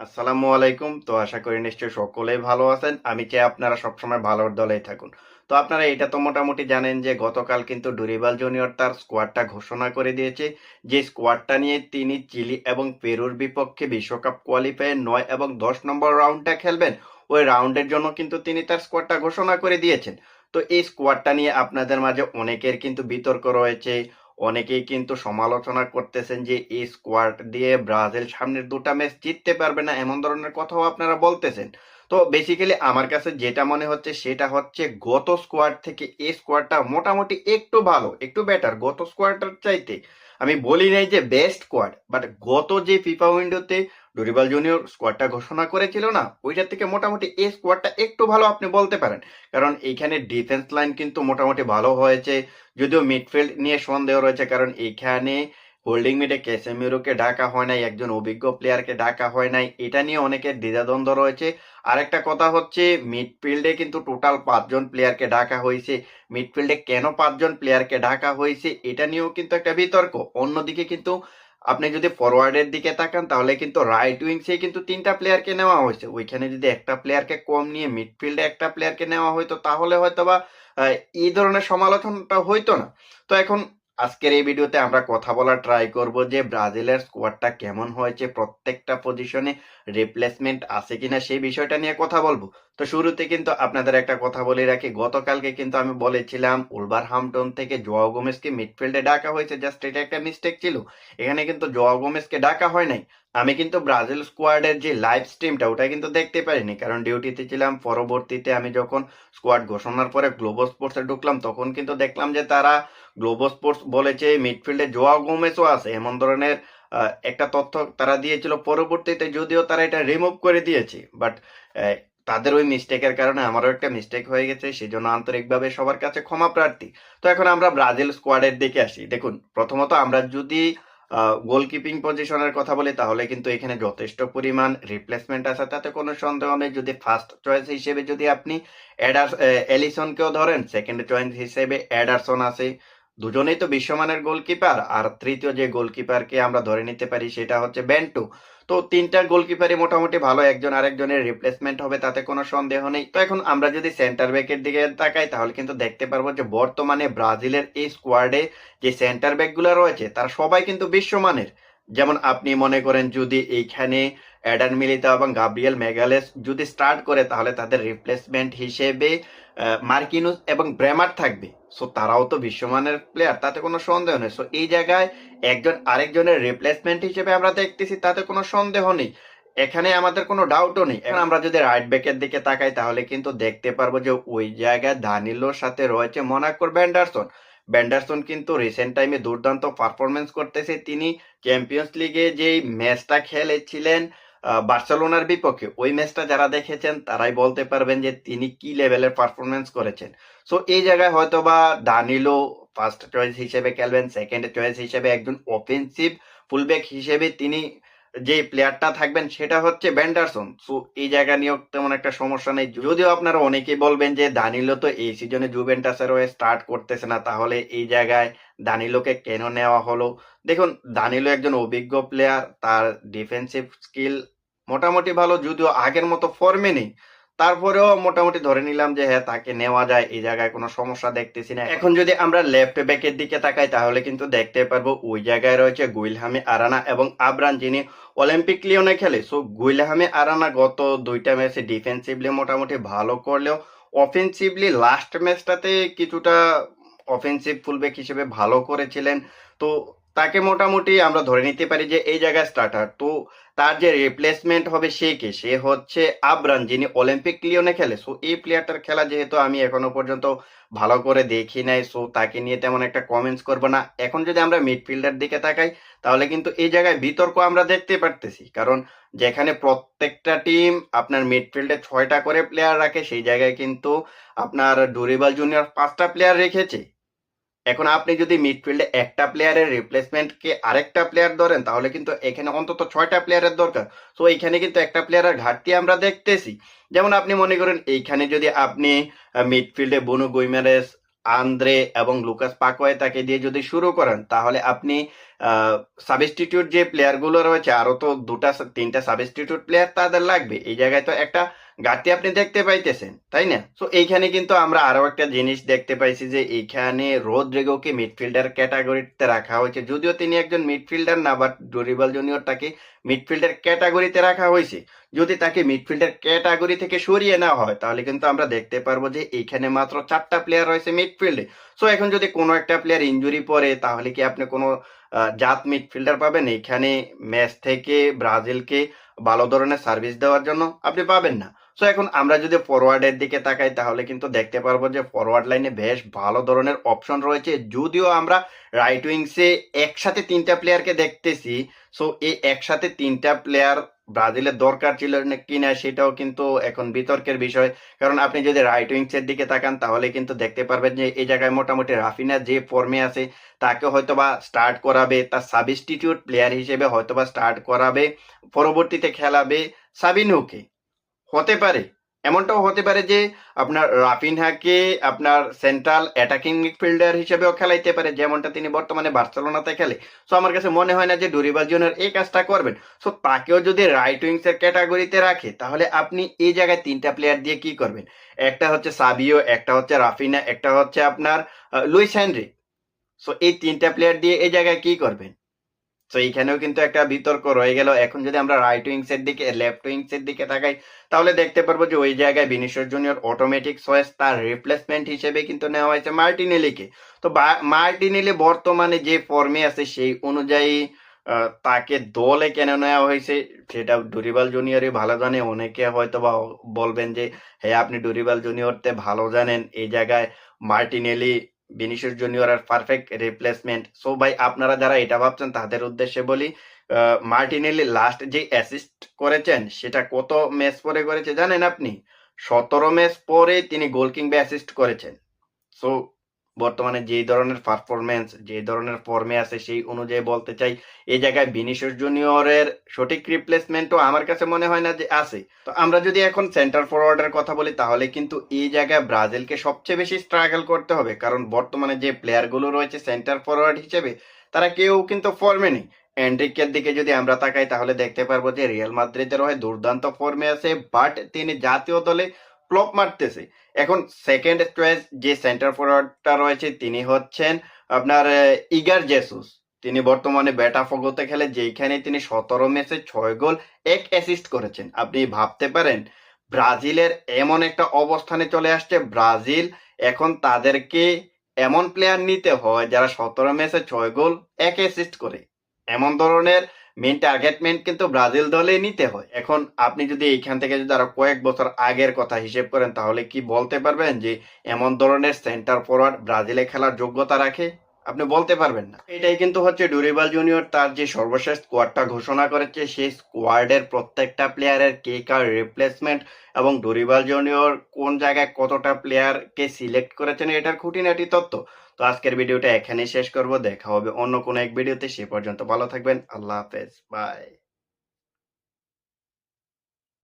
আসসালামু আলাইকুম। তো আশা করি নিশ্চয়ই সকলেই ভালো আছেন। আমি চাই আপনারা সবসময় ভালোর দলেই থাকুন। তো আপনারা এটা তো মোটামুটি জানেন যে গতকাল কিন্তু ডুরিবাল জুনিয়র তার স্কোয়াডটা ঘোষণা করে দিয়েছে যে স্কোয়াডটা নিয়ে তিনি চিলি এবং পেরুর বিপক্ষে বিশ্বকাপ কোয়ালিফায়ার নয় এবং দশ নম্বর রাউন্ডটা খেলবেন। ওই রাউন্ডের জন্য কিন্তু তিনি তার স্কোয়াডটা ঘোষণা করে দিয়েছেন। তো এই স্কোয়াডটা নিয়ে আপনাদের মাঝে অনেকের কিন্তু বিতর্ক রয়েছে। অনেকেই কিন্তু সমালোচনা করতেছেন যে এই স্কোয়াড দিয়ে ব্রাজিল সামনের দুটা ম্যাচ জিততে পারবে না, এমন ধরনের কথাও আপনারা বলতেছেন। তো বেসিক্যালি আমার কাছে যেটা মনে হচ্ছে সেটা হচ্ছে গত স্কোয়াড থেকে এই স্কোয়াডটা মোটামুটি একটু ভালো, একটু বেটার গত স্কোয়াডটার চাইতে আমি বলি নাই যে বেস্ট স্কোয়াড বাট গত যে ফিফা উইন্ডোতে ডুরিবাল জুনিয়র স্কোয়াডটা ঘোষণা করেছিল না, ওইটার থেকে মোটামুটি এই স্কোয়াডটা একটু ভালো আপনি বলতে পারেন। কারণ এইখানে ডিফেন্স লাইন কিন্তু মোটামুটি ভালো হয়েছে, যদিও মিডফিল্ড নিয়ে সন্দেহ রয়েছে, কারণ এখানে হোল্ডিং মিডে ক্যাসেমিরোকে ডাকা হয় নাই, একজন অভিজ্ঞ প্লেয়ারকে ডাকা হয় নাই, এটা নিয়ে অনেকের দ্বিধাদ্বন্দ্ব রয়েছে। আরেকটা কথা হচ্ছে মিডফিল্ডে কিন্তু টোটাল পাঁচজন প্লেয়ারকে ডাকা হয়েছে মিডফিল্ডে কেন পাঁচজন প্লেয়ারকে ডাকা হয়েছে, এটা নিয়েও কিন্তু একটা বিতর্ক। অন্যদিকে কিন্তু আপনি যদি ফরওয়ার্ডের দিকে তাকান, তাহলে কিন্তু রাইট উইংসে কিন্তু তিনটা প্লেয়ারকে নেওয়া হয়েছে। ওইখানে যদি একটা প্লেয়ারকে কম নিয়ে মিডফিল্ডে একটা প্লেয়ারকে নেওয়া হইতো, তাহলে হয়তো বা এই ধরনের সমালোচনাটা হইতো না। তো এখন আজকের এই ভিডিওতে আমরা কথা বলার ট্রাই করব যে ব্রাজিলের স্কোয়াডটা কেমন হয়েছে, প্রত্যেকটা পজিশনে রিপ্লেসমেন্ট আছে কিনা সেই বিষয়টা নিয়ে কথা বলব। তো শুরুতে কিন্তু আপনাদের একটা কথা বলে রাখি, গতকালকে কিন্তু আমি বলেছিলাম উলবার হামটন থেকে জোয়া গোমেসকে মিডফিল্ডে ডাকা হয়েছে। জাস্ট এটা একটা মিস্টেক ছিল। এখানে কিন্তু জোয়া গোমেসকে ডাকা হয় নাই। আমি কিন্তু ব্রাজিল স্কোয়াডের যে লাইভ স্ট্রিমটা ওটা কিন্তু দেখতে পারিনি। কারণ ডিউটিতে ছিলাম, পরবর্তীতে আমি যখন স্কোয়াড ঘোষণার পরে গ্লোবো স্পোর্টসে ঢুকলাম, তখন কিন্তু দেখলাম যে তারা গ্লোবো স্পোর্টস বলেছে, মিডফিল্ডে জোয়া গোমেসও আছে। এমন ধরনের একটা তথ্য তারা দিয়েছিল। পরবর্তীতে যদিও তারা এটা রিমুভ করে দিয়েছে বাট তাদের ওই মিস্টেকের কারণে আমারও একটা মিস্টেক হয়ে গেছে সেই জন্য আন্তরিকভাবে সবার কাছে ক্ষমা প্রার্থী। তো এখন আমরা ব্রাজিল স্কোয়াডের দিকে আসি। দেখুন, প্রথমত আমরা যদি গোলকিপিং পজিশনের কথা বলি, তাহলে কিন্তু এখানে যথেষ্ট পরিমাণ রিপ্লেসমেন্ট আছে, তাতে কোনো সন্দেহ নেই। যদি ফার্স্ট চয়েস হিসেবে যদি আপনি অ্যাডার এলিসনকেও ধরেন সেকেন্ড চয়েস হিসেবে অ্যাডারসন আছে। দুজনেই তো বিশ্বমানের গোলকিপার, আর তৃতীয় যে গোলকিপারকে আমরা ধরে নিতে পারি সেটা হচ্ছে বেন্টু। তো তিনটা গোলকিপারই মোটামুটি ভালো, একজন আরেকজনের রিপ্লেসমেন্ট হবে, তাতে কোনো সন্দেহ নেই। তো এখন আমরা যদি সেন্টার ব্যাকের দিকে তাকাই, তাহলে কিন্তু দেখতে পারব যে বর্তমানে ব্রাজিলের এই স্কোয়াডে যে সেন্টার ব্যাকগুলো রয়েছে, তারা সবাই কিন্তু বিশ্বমানের। যেমন আপনি মনে করেন যদি এইখানে অ্যাডান মিলিতা এবং গাব্রিয়েল মেগালেস যদি স্টার্ট করে, তাহলে তাদের রিপ্লেসমেন্ট হিসেবে মার্কিনুস এবং ব্রেমার থাকবে। সো তারাও তো বিশ্বমানের প্লেয়ার তাতে কোনো সন্দেহ নেই। সো এই জায়গায় একজন আরেকজনের রিপ্লেসমেন্ট হিসেবে আমরা দেখতেছি, তাতে কোনো সন্দেহ নেই। এখানে আমাদের কোনো ডাউটও নেই। এখন আমরা যদি রাইট ব্যাকের দিকে তাকাই, তাহলে কিন্তু দেখতে পারব যে ওই জায়গায় দানিলোর সাথে রয়েছে মোনাকোর ব্যান্ডারসন। ব্যান্ডারসন কিন্তু রিসেন্ট টাইমে দুর্দান্ত পারফরমেন্স করতেছে। তিনি চ্যাম্পিয়ন্স লিগে যেই ম্যাচটা খেলেছিলেন বার্সেলোনার বিপক্ষে ওই ম্যাচটা যারা দেখেছেন, তারাই বলতে পারবেন যে তিনি কি লেভেলের পারফরমেন্স করেছেন। সো এই জায়গায় হয়তো বা দানিলো ফার্স্ট চয়েস হিসেবে খেলবেন সেকেন্ড চয়েস হিসেবে একজন অফেন্সিভ ফুলব্যাক হিসেবে তিনি যে প্লেয়ারটা থাকবেন সেটা হচ্ছে ব্যান্ডারসন সো এই জায়গা নিয়েও তেমন একটা সমস্যা নেই। যদিও আপনারা অনেকেই বলবেন যে দানিলো তো এই সিজনে জুভেন্টাসের হয়ে স্টার্ট করতেছে না, তাহলে এই জায়গায় দানিলোকে কেন নেওয়া হলো? দেখুন দানিলো একজন অভিজ্ঞ প্লেয়ার তার ডিফেন্সিভ স্কিল মোটামুটি ভালো, যদিও আগের মতো ফর্মে নেই। তারপরেও মোটামুটি ধরে নিলাম যে হ্যাঁ তাকে নেওয়া যায়, এই জায়গায় কোনো সমস্যা দেখতেছি না। এখন যদি আমরা লেফট ব্যাকের দিকে তাকাই, তাহলে কিন্তু দেখতে পারব ওই জায়গায় রয়েছে গুইলহামি আরানা এবং আবরান, যিনি অলিম্পিক লিওনে খেলে। সো গুইলহামি আরানা গত দুইটা ম্যাচে ডিফেন্সিভলি মোটামুটি ভালো করলেও অফেন্সিভলি লাস্ট ম্যাচটাতে কিছুটা অফেন্সিভ ফুলব্যাক হিসেবে ভালো করেছিলেন। তো তাকে মোটামুটি আমরা ধরে নিতে পারি যে এই জায়গায় স্টার্টার তো তার যে রিপ্লেসমেন্ট হবে সে কে? সে হচ্ছে আবরান, যিনি অলিম্পিক লিওনে খেলে। সো এই প্লেয়ারটার খেলা যেহেতু আমি এখনও পর্যন্ত ভালো করে দেখি নাই সো তাকে নিয়ে তেমন একটা কমেন্টস করব না। এখন যদি আমরা মিডফিল্ডার দিকে তাকাই, তাহলে কিন্তু এই জায়গায় বিতর্ক আমরা দেখতে পারতেছি। কারণ যেখানে প্রত্যেকটা টিম আপনার মিডফিল্ডে ছয়টা করে প্লেয়ার রাখে, সেই জায়গায় কিন্তু আপনার ডুরিবাল জুনিয়র পাঁচটা প্লেয়ার রেখেছে। এখন আপনি যদি মিডফিল্ডে একটা প্লেয়ারের রিপ্লেসমেন্টকে আরেকটা প্লেয়ার ধরেন, তাহলে কিন্তু এখানে অন্তত ছয়টা প্লেয়ারের দরকার। তো এইখানে কিন্তু একটা প্লেয়ারের ঘাটতি আমরা দেখতেছি। যেমন আপনি মনে করেন, এইখানে যদি আপনি মিডফিল্ডে বনু গুইমারেস, আন্দ্রে এবং লুকাস পাকোয়েতাকে দিয়ে যদি শুরু করেন, তাহলে আপনি সাবস্টিটিউট যে প্লেয়ারগুলো রয়েছে, আরও তো দুটা, তিনটা সাবস্টিটিউট প্লেয়ার তাদের লাগবে। এই জায়গায় তো একটা ঘাটতি আপনি দেখতে পাইতেছেন, তাই না? তো এইখানে কিন্তু আমরা আরও একটা জিনিস দেখতে পাইছি যে এইখানে রোদ্রিগোকে মিডফিল্ডার ক্যাটাগরিতে রাখা হয়েছে। যদিও তিনি একজন মিডফিল্ডার না বাট ডোরিবাল জুনিয়র তাকে মিডফিল্ডার ক্যাটাগরিতে রাখা হয়েছে। যদি তাকে মিডফিল্ডার ক্যাটাগরি থেকে সরিয়ে নেওয়া হয়, তাহলে কিন্তু আমরা দেখতে পারব যে এইখানে মাত্র চারটা প্লেয়ার রয়েছে মিডফিল্ডে সো এখন যদি কোনো একটা প্লেয়ার ইঞ্জুরি পড়ে, তাহলে কি আপনি কোনো জাত মিডফিল্ডার পাবেন? এখানে ম্যাচ থেকে ব্রাজিলকে ভালো ধরনের সার্ভিস দেওয়ার জন্য আপনি পাবেন না। সো এখন আমরা যদি ফরওয়ার্ডের দিকে তাকাই, তাহলে কিন্তু দেখতে পারব যে ফরওয়ার্ড লাইনে বেশ ভালো ধরনের অপশন রয়েছে। যদিও আমরা রাইট উইংসে একসাথে তিনটা প্লেয়ারকে দেখতেছি সো এই একসাথে তিনটা প্লেয়ার ব্রাজিলের দরকার ছিল কিনা সেটাও কিন্তু এখন বিতর্কের বিষয়। কারণ আপনি যদি রাইট উইংস এর দিকে তাকান, তাহলে কিন্তু দেখতে পারবেন যে এই জায়গায় মোটামুটি রাফিনা যে ফর্মে আছে, তাকে হয়তোবা স্টার্ট করাবে, তার সাবস্টিটিউট প্লেয়ার হিসেবে হয়তোবা স্টার্ট করাবে, পরবর্তীতে খেলাবে সাবিনুকে। হতে পারে। এমনটাও হতে পারে যে আপনার রাফিনহাকে আপনার সেন্ট্রাল অ্যাটাকিং মিডফিল্ডার হিসেবেও খেলাইতে পারে, যেমনটা তিনি বর্তমানে বার্সেলোনাতে খেলে। সো আমার কাছে মনে হয় না যে ডুরিবাল জুনিয়র এই কাজটা করবেন। সো তাকেও যদি রাইট উইংসের ক্যাটাগরিতে রাখে, তাহলে আপনি এই জায়গায় তিনটা প্লেয়ার দিয়ে কি করবেন? একটা হচ্ছে সাবিও, একটা হচ্ছে রাফিনা, একটা হচ্ছে আপনার লুইস হেনরি। সো এই তিনটা প্লেয়ার দিয়ে এই জায়গায় কি করবেন? তো এইখানেও কিন্তু একটা বিতর্ক রয়ে গেল। এখন যদি আমরা রাইট উইংস এর দিকে লেফট উইংস এর দিকে তাকাই, তাহলে দেখতে পারব যে ওই জায়গায় ভিনিসিয়াস জুনিয়র অটোমেটিক সয়েস তার রিপ্লেসমেন্ট হিসেবে কিন্তু নেওয়া হয়েছে মার্টিনেলিকে। তো মার্টিনেলি বর্তমানে যে ফর্মে আছে, সেই অনুযায়ী তাকে দলে কেন নেওয়া হয়েছে, সেটা ডুরিবাল জুনিয়রই ভালো জানে। অনেকে হয়তো বা বলবেন যে হ্যাঁ আপনি ডুরিবাল জুনিয়রতে ভালো জানেন। এই জায়গায় মার্টিনেলি ভিনিসিয়াস জুনিয়রের পারফেক্ট রিপ্লেসমেন্ট সো ভাই, আপনারা যারা এটা ভাবছেন, তাদের উদ্দেশ্যে বলি মার্টিনেলি লাস্ট যে অ্যাসিস্ট করেছেন, সেটা কত ম্যাচ পরে করেছে জানেন আপনি? সতেরো ম্যাচ পরে তিনি গোল কিংবা অ্যাসিস্ট করেছেন। সো বর্তমানে যেই ধরনের পারফরমেন্স যে ধরনের ফর্মে আছে, সেই অনুযায়ী বলতে চাই, এই জায়গায় ভিনিসিয়াস জুনিয়রের সঠিক রিপ্লেসমেন্টও আমার কাছে মনে হয় না যে আছে। তো আমরা যদি এখন সেন্টার ফরওয়ার্ডের কথা বলি, তাহলে কিন্তু এই জায়গায় ব্রাজিলকে সবচেয়ে বেশি স্ট্রাগল করতে হবে। কারণ বর্তমানে যে প্লেয়ারগুলো রয়েছে সেন্টার ফরওয়ার্ড হিসেবে, তারা কেউ কিন্তু ফর্মে নেই। এন্ড্রিকের দিকে যদি আমরা তাকাই, তাহলে দেখতে পারব যে রিয়াল মাদ্রিদের হয় দুর্দান্ত ফর্মে আছে বাট তিনি জাতীয় দলে ফ্লপ মারতেছে। এখন সেকেন্ড চয়েস যে সেন্টার ফরওয়ার্ডটা রয়েছে, তিনি হচ্ছেন আপনার ইগার জেসুস তিনি বর্তমানে ব্যাটাফগোতে খেলে যেখানে তিনি সতেরো ম্যাচে ছয় গোল, এক অ্যাসিস্ট করেছেন। আপনি ভাবতে পারেন, ব্রাজিলের এমন একটা অবস্থানে চলে আসছে। ব্রাজিল এখন তাদেরকে এমন প্লেয়ার নিতে হয়, যারা সতেরো ম্যাচে ছয় গোল, এক অ্যাসিস্ট করে। এমন ধরনের মেন টার্গেটমেন্ট কিন্তু ব্রাজিল দলে নিতে হয়। এখন আপনি যদি এইখান থেকে যদি আরও কয়েক বছর আগের কথা হিসেব করেন, তাহলে কি বলতে পারবেন যে এমন ধরনের সেন্টার ফরওয়ার্ড ব্রাজিলে খেলার যোগ্যতা রাখে? আপনি বলতে পারবেন না। এটাই কিন্তু হচ্ছে ডুরিবাল জুনিয়র তার যে সর্বশেষ স্কোয়াডটা ঘোষণা করেছে, সেই স্কোয়াডের প্রত্যেকটা প্লেয়ারের কে কার রিপ্লেসমেন্ট এবং ডুরিবাল জুনিয়র কোন জায়গায় কতটা প্লেয়ারকে সিলেক্ট করেছেন, এটার খুঁটিনাটি তথ্য। তো আজকের ভিডিওটা এখানেই শেষ করব। দেখা হবে অন্য কোনো এক ভিডিওতে। সে পর্যন্ত ভালো থাকবেন। আল্লাহ হাফেজ। বাই।